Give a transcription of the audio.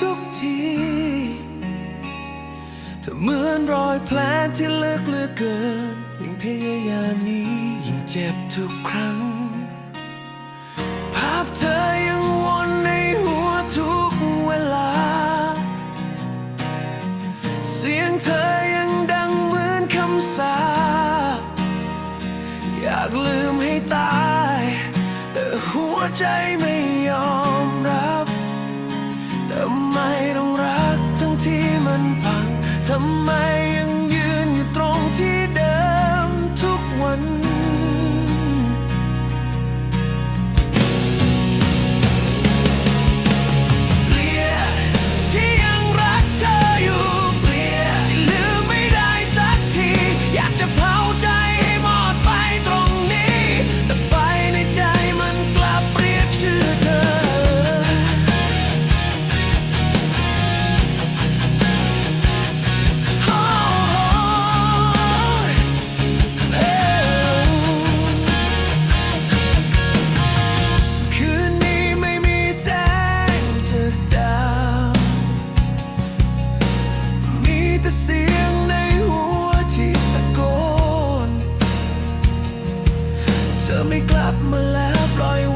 ทุกทีเธอเหมือนรอยแผลที่ลึกเหลือเกินยิ่งพยายามนี้ยิ่งเจ็บทุกครั้ง ภาพเธอยังวนในหัวทุกเวลา เสียงเธอยังดังเหมือนคำสาอยากลืมให้ตาย แต่หัวใจไม่ มันพังทำไม ธอไม่กลับมาแล้วปล่อยว